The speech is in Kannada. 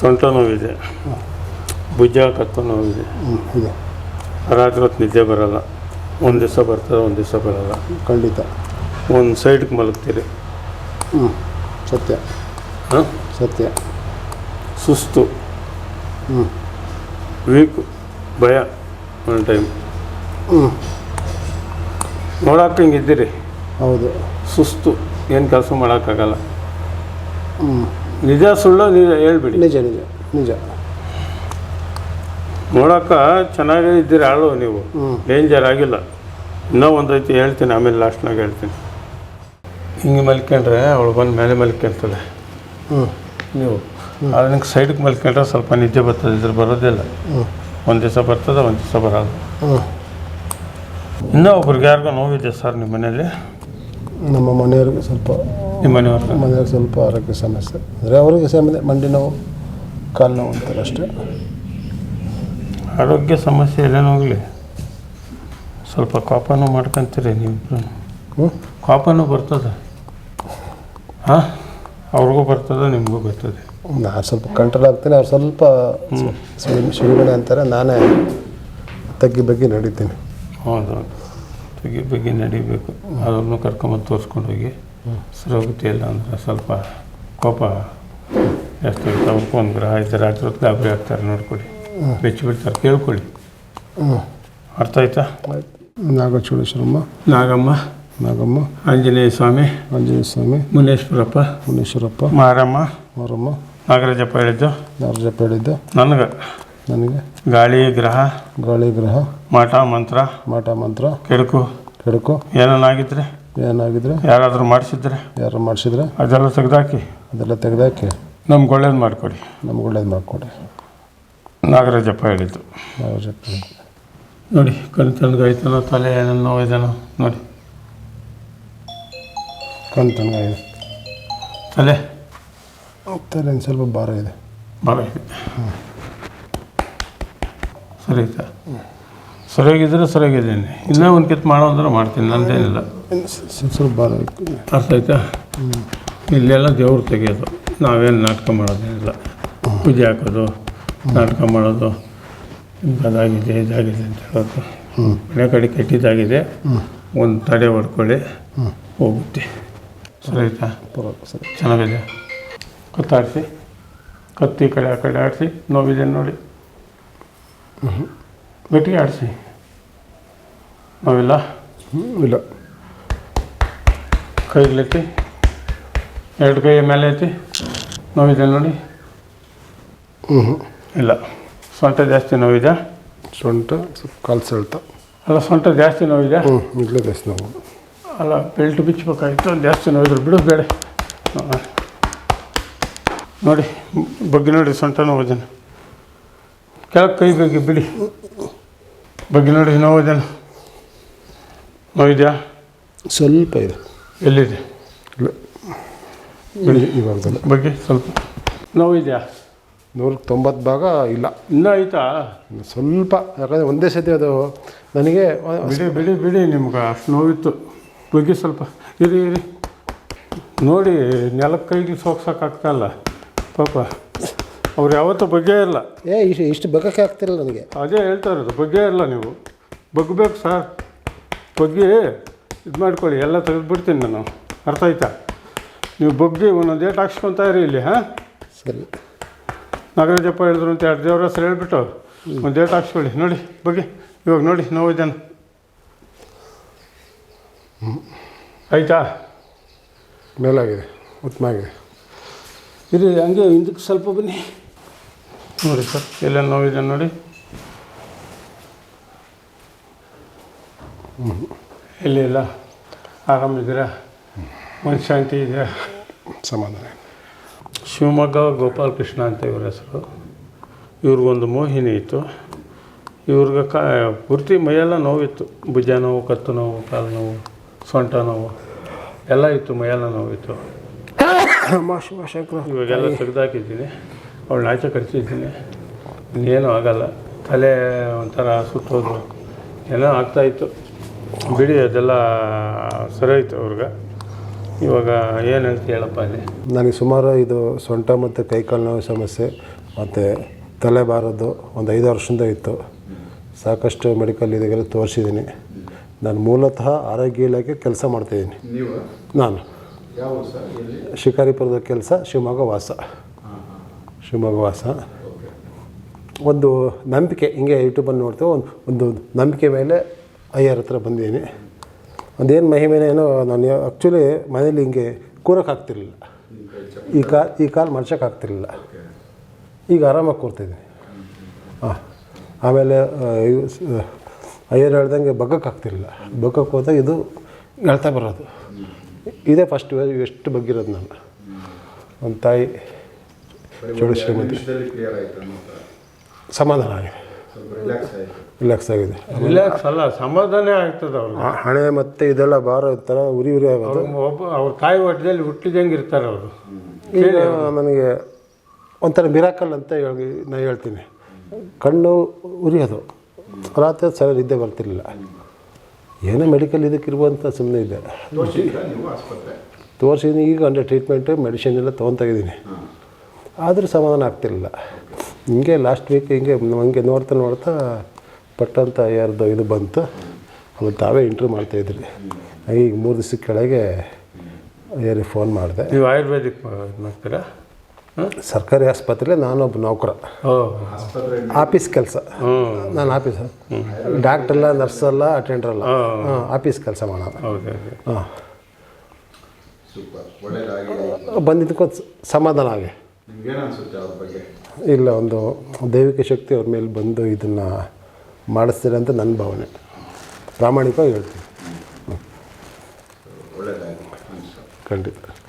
ಸೊಂಟ ನೋವಿದೆ. ಭುಜ ಕತ್ತು ನೋವಿದೆ. ರಾತ್ರಿ ಹೊತ್ತು ನಿದ್ದೆ ಬರಲ್ಲ. ಒಂದು ದಿವಸ ಬರ್ತದೆ ಒಂದು ದಿವಸ ಬರಲ್ಲ. ಖಂಡಿತ. ಒಂದು ಸೈಡ್ಗೆ ಮಲಗ್ತೀರಿ. ಹ್ಞೂ ಸತ್ಯ. ಹಾಂ? ಸತ್ಯ. ಸುಸ್ತು. ಹ್ಞೂ ವೀಕ್ ಭಯ ಒಂದು ಟೈಮ್ ಹ್ಞೂ ನೋಡಕ್ಕೆ ಹಿಂಗೆ ಇದ್ದೀರಿ. ಹೌದು. ಸುಸ್ತು. ಏನು ಕೆಲಸ ಮಾಡೋಕ್ಕಾಗಲ್ಲ. ಹ್ಞೂ ನಿಜ ಸುಳ್ಳು ನಿಜ ಹೇಳ್ಬಿಡಿ. ನಿಜ ನಿಜ ನಿಜ. ನೋಡೋಕೆ ಚೆನ್ನಾಗೇ ಇದ್ದೀರಿ ಆಳು ನೀವು. ಡೇಂಜರ್ ಆಗಿಲ್ಲ. ಇನ್ನೂ ಒಂದೈತಿ ಹೇಳ್ತೀನಿ ಆಮೇಲೆ ಲಾಸ್ಟ್ನಾಗ ಹೇಳ್ತೀನಿ. ಹಿಂಗೆ ಮಲ್ಕೊಂಡ್ರೆ ಅವಳು ಬಂದು ಮೇಲೆ ಮಲ್ಕೊಂತದೆ ಹ್ಞೂ ನೀವು. ನಿಂಗೆ ಸೈಡ್ಗೆ ಮಲ್ಕೊಂಡ್ರೆ ಸ್ವಲ್ಪ ನಿದ್ದೆ ಬರ್ತದೆ ಇದ್ರ ಬರೋದಿಲ್ಲ. ಹ್ಞೂ ಒಂದು ದಿವಸ ಬರ್ತದೆ ಒಂದು ದಿವಸ ಬರಲ್ಲ. ಹ್ಞೂ ಇನ್ನೂ ಒಬ್ರಿಗೆ ಯಾರಿಗೋ ನೋವಿದೆ ಸರ್ ನಿಮ್ಮ ಮನೇಲಿ. ನಮ್ಮ ಮನೆಯವ್ರಿಗೆ ಸ್ವಲ್ಪ ನಿಮ್ಮ ಮನೆಯವ್ರಿಗೆ ಮನೆಯವ್ರಿಗೆ ಸ್ವಲ್ಪ ಆರೋಗ್ಯ ಸಮಸ್ಯೆ. ಅಂದರೆ ಅವ್ರಿಗೆ ಸಮಸ್ಯೆ ಮಂಡಿ ನೋವು ಕಾಲು ನೋವು ಅಂತಾರೆ ಅಷ್ಟೇ. ಆರೋಗ್ಯ ಸಮಸ್ಯೆ ಎಲ್ಲೇನೋ ಹೋಗಲಿ? ಸ್ವಲ್ಪ ಕಾಪನೂ ಮಾಡ್ಕೊಂತೀರಿ ನೀವು. ಹ್ಞೂ ಕೋಪನೂ ಬರ್ತದೆ? ಹಾಂ? ಅವ್ರಿಗೂ ಬರ್ತದೆ ನಿಮಗೂ ಬರ್ತದೆ. ನಾನು ಸ್ವಲ್ಪ ಕಂಟ್ರೋಲ್ ಆಗ್ತೀನಿ ಅವ್ರು ಸ್ವಲ್ಪ ಸಿಡಿ- ಸಿಡಿಮಣೆ ಅಂತಾರೆ ನಾನೇ ತಗ್ಗಿ ಬಗ್ಗೆ ನಡೀತೀನಿ. ಹೌದು ತೆಗಿ ಬಗ್ಗೆ ನಡಿಬೇಕು. ಅದನ್ನು ಕರ್ಕೊಂಬಂದು ತೋರಿಸ್ಕೊಂಡು ಹೋಗಿ. ಸರಿ ಹೋಗುತ್ತೆ ಇಲ್ಲ ಅಂದರೆ ಸ್ವಲ್ಪ ಕೋಪ ಜಾಸ್ತಿ ಆಗುತ್ತೆ. ಅವ್ರಿಗೂ ಒಂದು ಗ್ರಹ ಇದ್ದಾರೆ ಹೊತ್ತು ಗಾಬರಿ ಆಗ್ತಾರೆ ನೋಡ್ಕೊಳ್ಳಿ ಬೆಚ್ಚಿ ಬಿಡ್ತಾರೆ ಕೇಳ್ಕೊಳ್ಳಿ. ಹ್ಞೂ ಅರ್ಥ ಆಯ್ತಾ? ಆಯ್ತು ನಾಗಚೂಡೇಶ್ವರಮ್ಮ ನಾಗಮ್ಮ. ನಾಗಮ್ಮ. ಆಂಜನೇಯ ಸ್ವಾಮಿ. ಆಂಜನೇಯ ಸ್ವಾಮಿ. ಮುನೇಶ್ವರಪ್ಪ. ಮುನೇಶ್ವರಪ್ಪ. ಮಾರಮ್ಮ. ಮಾರಮ್ಮ. ನಾಗರಾಜಪ್ಪ ಹೇಳಿದ್ದು. ನಾಗರಾಜಪ್ಪ ಹೇಳಿದ್ದು. ನನಗೆ. ನನಗೆ? ಗಾಳಿ ಗ್ರಹ ಗಾಳಿ ಗ್ರಹ ಮಾಟ ಮಂತ್ರ ಮಾಟ ಮಂತ್ರ ಕೆಡುಕು ಕೆಡಕು ಏನೇನಾಗಿದ್ರೆ ಏನಾಗಿದ್ರೆ? ಯಾರಾದರೂ ಮಾಡಿಸಿದ್ರೆ? ಯಾರು ಮಾಡಿಸಿದ್ರೆ? ಅದೆಲ್ಲ ತೆಗೆದಾಕಿ. ಅದೆಲ್ಲ ತೆಗೆದಾಕಿ. ನಮ್ಗೆ ಒಳ್ಳೇದು ಮಾಡಿಕೊಡಿ. ನಮ್ಗೆ ಒಳ್ಳೇದು ಮಾಡಿಕೊಡಿ. ನಾಗರಾಜಪ್ಪ ಹೇಳಿದ್ದು. ನಾಗರಾಜಪ್ಪ. ನೋಡಿ ತನಗಾಯ್ತಾನೋ ತಲೆ ಏನೋ ನೋವಿದಾನೋ ನೋಡಿ. ಕಣ್ ತಣ್ಣಗಾಗಿದೆ ತಲೆ ತಲೆ? ಒಂದು ಸ್ವಲ್ಪ ಭಾರ ಇದೆ. ಭಾರ ಇದೆ. ಆಯ್ತಾ ಸರಿಯಾಗಿದ್ದರೆ ಸರಿಯಾಗಿದ್ದೀನಿ. ಇನ್ನೂ ಒಂದು ಕಿತ್ತು ಮಾಡೋ ಅಂದ್ರೆ ಮಾಡ್ತೀನಿ, ನಂದೇನಿಲ್ಲ. ಅರ್ಥ ಆಯ್ತಾ? ಇಲ್ಲೆಲ್ಲ ದೇವ್ರು ತೆಗೆಯೋದು. ನಾವೇನು ನಾಟಕ ಮಾಡೋದೇನಿಲ್ಲ. ಪೂಜೆ ಹಾಕೋದು, ನಾಟಕ ಮಾಡೋದು. ಅದಾಗಿದೆ, ಇದಾಗಿದೆ ಅಂತ ಹೇಳೋದು. ಮನೆ ಕಡೆ ಕೆಟ್ಟಿದ್ದಾಗಿದೆ ಒಂದು ತಡೆ ಹೊಡ್ಕೊಳ್ಳಿ, ಹೋಗುತ್ತೆ. ಸರಿ ಆಯ್ತಾ ಚೆನ್ನಾಗಿದೆ. ಕತ್ತಾಡಿಸಿ. ಕತ್ತಿ ಕಡೆ, ಆ ಕಡೆ ಆಡಿಸಿ. ನೋವಿದೆ ನೋಡಿ. ಗಟ್ಟಿಗೆ ಆಡಿಸಿ. ನಾವಿಲ್ಲ? ಹ್ಞೂ ಇಲ್ಲ. ಕೈಗ್ಲೆತ್ತಿ ಎರಡು ಕೈ ಮೇಲೆ ಎತ್ತಿ ನೋವಿದೆ ನೋಡಿ? ಹ್ಞೂ ಹ್ಞೂ ಇಲ್ಲ. ಸೊಂಟ ಜಾಸ್ತಿ ನೋವಿದೆ? ಸೊಂಟ ಸ್ವಲ್ಪ ಕಾಲು ಸೆಳ್ತ. ಅಲ್ಲ ಸೊಂಟ ಜಾಸ್ತಿ ನೋವಿದೆ? ಹ್ಞೂ ಇಡ್ಲೇ ಜಾಸ್ತಿ ನೋವು. ಅಲ್ಲ ಬೆಲ್ಟ್ ಬಿಚ್ಚಬೇಕಾಗಿತ್ತು ಜಾಸ್ತಿ ನೋವಿದ್ರು. ಬಿಡು ಬೇಡ. ನೋಡಿ ಬಗ್ಗಿ ನೋಡಿ ಸೊಂಟ ನೋವಿದೇನು ಕೆಳಗೆ ಕೈ ಬಗ್ಗೆ ಬಿಡಿ. ಬಗ್ಗೆ ನೋಡಿ ನೋವಿದೇನು ನೋವಿದೆಯಾ ಸ್ವಲ್ಪ ಇದೆ. ಎಲ್ಲಿದೆ? ಇಲ್ಲ. ಬಿಡಿ ಇವಾಗದಲ್ಲ ಬಗ್ಗೆ ಸ್ವಲ್ಪ. ನೋವಿದೆಯಾ ನೂರಕ್ಕೆ ತೊಂಬತ್ತು ಭಾಗ ಇಲ್ಲ. ಇನ್ನೂ ಆಯ್ತಾ? ಸ್ವಲ್ಪ ಯಾಕಂದರೆ ಒಂದೇ ಸತಿ ಅದು ನನಗೆ ಬಿಡಿ ಬಿಡಿ ಬಿಡಿ ನಿಮ್ಗೆ ಅಷ್ಟು ನೋವಿತ್ತು. ಬಗ್ಗೆ ಸ್ವಲ್ಪ ಇರಿ ಇರಿ. ನೋಡಿ ನೆಲಕ್ಕೆ ಕೈಗೆ ಸೋಗ್ಸೋಕ್ಕಾಗ್ತಾಯಿಲ್ಲ ಪಾಪ. ಅವ್ರು ಯಾವತ್ತೂ ಬಗ್ಗೆ ಇಲ್ಲ. ಏ ಇಷ್ಟು ಇಷ್ಟು ಬಗ್ಗಕ್ಕೆ ಆಗ್ತಿರಲ್ಲ ನನಗೆ. ಅದೇ ಹೇಳ್ತಾ ಇರೋದು ಬಗ್ಗೆ ಇಲ್ಲ ನೀವು. ಬಗ್ಬೇಕು ಸರ್. ಬಗ್ಗಿ ಇದು ಮಾಡ್ಕೊಳ್ಳಿ ಎಲ್ಲ ತೆಗೆದುಬಿಡ್ತೀನಿ ನಾನು. ಅರ್ಥ ಆಯ್ತಾ? ನೀವು ಬಗ್ಗಿ ಒಂದೊಂದು ಡೇಟ್ ಹಾಕ್ಸ್ಕೊತಾ ಇರಿ ಇಲ್ಲಿ ಹಾಂ? ಸರಿ. ನಾಗರಾಜಪ್ಪ ಹೇಳಿದ್ರು ಅಂತ ಎರಡು ದೇವ್ರ ಹೆಸರು ಹೇಳ್ಬಿಟ್ಟು ಒಂದು ಡೇಟ್ ಹಾಕ್ಸ್ಕೊಳ್ಳಿ. ನೋಡಿ ಬಗ್ಗೆ ಇವಾಗ ನೋಡಿ ನೋವಿದ್ದಾನೆ ಆಯಿತಾ? ಮೇಲಾಗಿದೆ ಉತ್ತಮ ಆಗಿದೆ ಇರಿ ಹಂಗೆ ಹಿಂದಕ್ಕೆ ಸ್ವಲ್ಪ ಬನ್ನಿ. ನೋಡಿ ಸರ್ ಎಲ್ಲ ನೋವಿದೆ ನೋಡಿ. ಎಲ್ಲಿ ಇಲ್ಲ ಆರಾಮಿದ್ದೀರಾ? ಮನಃಶಾಂತಿ ಇದೆಯಾ? ಸಮಾಧಾನ. ಶಿವಮೊಗ್ಗ ಗೋಪಾಲಕೃಷ್ಣ ಅಂತ ಇವ್ರ ಹೆಸರು. ಇವ್ರಿಗೊಂದು ಮೋಹಿನಿ ಇತ್ತು. ಇವ್ರಿಗೆ ಕ ಪೂರ್ತಿ ಮೈಯೆಲ್ಲ ನೋವಿತ್ತು. ಭುಜ ನೋವು ಕತ್ತು ನೋವು ಕಾಲು ನೋವು ಸೊಂಟ ನೋವು ಎಲ್ಲ ಇತ್ತು ಮೈಯೆಲ್ಲ ನೋವಿತ್ತು. ಇವಾಗೆಲ್ಲ ತೆಗೆದಾಕಿದ್ದೀನಿ. ಅವಳು ಆಚೆ ಕಟ್ಸಿದ್ದೀನಿ ಇನ್ನೇನು ಆಗಲ್ಲ. ತಲೆ ಒಂಥರ ಸುತ್ತೋದು ಏನೋ ಆಗ್ತಾಯಿತ್ತು ಬಿಡಿ ಅದೆಲ್ಲ ಸರಿ ಆಯ್ತು ಅವ್ರಿಗೆ. ಇವಾಗ ಏನು ಹೇಳ್ತಿ ಹೇಳಪ್ಪ ಅಲ್ಲಿ? ನನಗೆ ಸುಮಾರು ಇದು ಸೊಂಟ ಮತ್ತು ಕೈಕಾಲು ನೋವು ಸಮಸ್ಯೆ ಮತ್ತು ತಲೆ ಬಾರದ್ದು ಒಂದು ಐದು ವರ್ಷದಿಂದ ಇತ್ತು. ಸಾಕಷ್ಟು ಮೆಡಿಕಲ್ ಇದೆಲ್ಲ ತೋರಿಸಿದ್ದೀನಿ. ನಾನು ಮೂಲತಃ ಆರೋಗ್ಯ ಇಲಾಖೆ ಕೆಲಸ ಮಾಡ್ತಾಯಿದ್ದೀನಿ ನೀವು? ನಾನು. ಶಿಕಾರಿಪುರದ ಕೆಲಸ ಶಿವಮೊಗ್ಗ ವಾಸ. ಶಿವಮೊಗ್ಗ ವಾಸ ಒಂದು ನಂಬಿಕೆ, ಹಿಂಗೆ ಯೂಟ್ಯೂಬಲ್ಲಿ ನೋಡ್ತೇವೆ ಒಂದು ಒಂದು ನಂಬಿಕೆ ಮೇಲೆ ಅಯ್ಯರ ಹತ್ರ ಬಂದೀನಿ ಒಂದೇನು ಮಹಿಮೆನೇನೋ ನಾನು ಆ್ಯಕ್ಚುಲಿ ಮನೇಲಿ ಹಿಂಗೆ ಕೂರಕ್ಕಾಗ್ತಿರ್ಲಿಲ್ಲ ಈ ಕಾಲ್ ಈ ಕಾಲು ಮಡ್ಸೋಕ್ಕಾಗ್ತಿರ್ಲಿಲ್ಲ ಈಗ ಆರಾಮಾಗಿ ಕೂರ್ತಿದ್ದೀನಿ ಹಾಂ ಆಮೇಲೆ ಅಯ್ಯರು ಹೇಳ್ದಂಗೆ ಬಗ್ಗಕ್ಕಾಗ್ತಿರ್ಲಿಲ್ಲ ಬಗ್ಗಕ್ಕೆ ಹೋದಾಗ ಇದು ಹೇಳ್ತಾ ಬರೋದು. ಇದೇ ಫಸ್ಟ್ ಎಷ್ಟು ಬಗ್ಗಿರೋದು ನಾನು. ಒಂದು ತಾಯಿ ಚೋಳು ಶ್ರೀಮತಿ ಸಮಾಧಾನ ಆಗಿದೆ ರಿಲ್ಯಾಕ್ಸ್ ಆಯಿತು ರಿಲ್ಯಾಕ್ಸ್ ಆಗಿದೆ ರಿಲ್ಯಾಕ್ಸ್ ಅಲ್ಲ ಸಮಾಧಾನ ಆಗ್ತದೆ ಅವ್ರು ಹಣೆ ಮತ್ತೆ ಇದೆಲ್ಲ ಭಾರ ಥರ ಉರಿ ಉರಿ ಆಗೋದು ಅವ್ರು ಒಬ್ಬ ಅವ್ರ ತಾಯಿ ಹೊಟ್ಟೆದಲ್ಲಿ ಹುಟ್ಟಿದಂಗೆ ಇರ್ತಾರೆ ಅವರು ಈಗ ನನಗೆ ಒಂಥರ ಮಿರಾಕಲ್ ಅಂತ ಹೇಳಿ ನಾನು ಹೇಳ್ತೀನಿ. ಕಣ್ಣು ಉರಿಯೋದು. ರಾತ್ರಿ ಸರ ನಿದ್ದೆ ಬರ್ತಿರಲಿಲ್ಲ. ಏನೋ ಮೆಡಿಕಲ್ ಇದಕ್ಕಿರುವಂಥ ಸುಮ್ಮನೆ ಇದೆ ತೋರಿಸಿದ್ರ ನೀವು ಆಸ್ಪತ್ರೆ? ತೋರಿಸಿದ್ದೀನಿ ಈಗ ಅಂದರೆ ಟ್ರೀಟ್ಮೆಂಟು ಮೆಡಿಸಿನ್ ಎಲ್ಲ ತೊಗೊತಾ ಇದ್ದೀನಿ ಆದರೂ ಸಮಾಧಾನ ಆಗ್ತಿರಲಿಲ್ಲ. ಹಿಂಗೆ ಲಾಸ್ಟ್ ವೀಕ್ ಹಿಂಗೆ ಹಂಗೆ ನೋಡ್ತಾ ನೋಡ್ತಾ ಪಟ್ಟಂತ ಯಾರ್ದು ಇದು ಬಂತು. ಅವ್ರು ತಾವೇ ಇಂಟ್ರ್ಯೂ ಮಾಡ್ತಾಯಿದ್ರಿ ಈಗ ಮೂರು ದಿವಸ ಕೆಳಗೆ ಯಾರಿಗೆ ಫೋನ್ ಮಾಡಿದೆ. ನೀವು ಆಯುರ್ವೇದಿಕ್ ಮಾಡ್ತೀರಾ? ಸರ್ಕಾರಿ ಆಸ್ಪತ್ರೆ ನಾನೊಬ್ಬ ನೌಕರ. ಆಫೀಸ್ ಕೆಲಸ. ನಾನು ಆಫೀಸ್ ಡಾಕ್ಟರ್ ಅಲ್ಲ ನರ್ಸ್ ಅಲ್ಲ ಅಟೆಂಡರ್ ಅಲ್ಲ. ಹಾಂ. ಆಫೀಸ್ ಕೆಲಸ ಮಾಡೋದು. ಹಾಂ. ಸೂಪರ್. ಒಳ್ಳೇದಾಗಿದೆ ಬಂದಿದ್ದಕ್ಕೊಂದು ಸಮಾಧಾನ ಆಗಿ. ಇಲ್ಲ ಒಂದು ದೈವಿಕ ಶಕ್ತಿ ಅವ್ರ ಮೇಲೆ ಬಂದು ಇದನ್ನು ಮಾಡಿಸ್ತೀರ ಅಂತ ನನ್ನ ಭಾವನೆ. ಪ್ರಾಮಾಣಿಕವಾಗಿ ಹೇಳ್ತೀನಿ. ಖಂಡಿತ.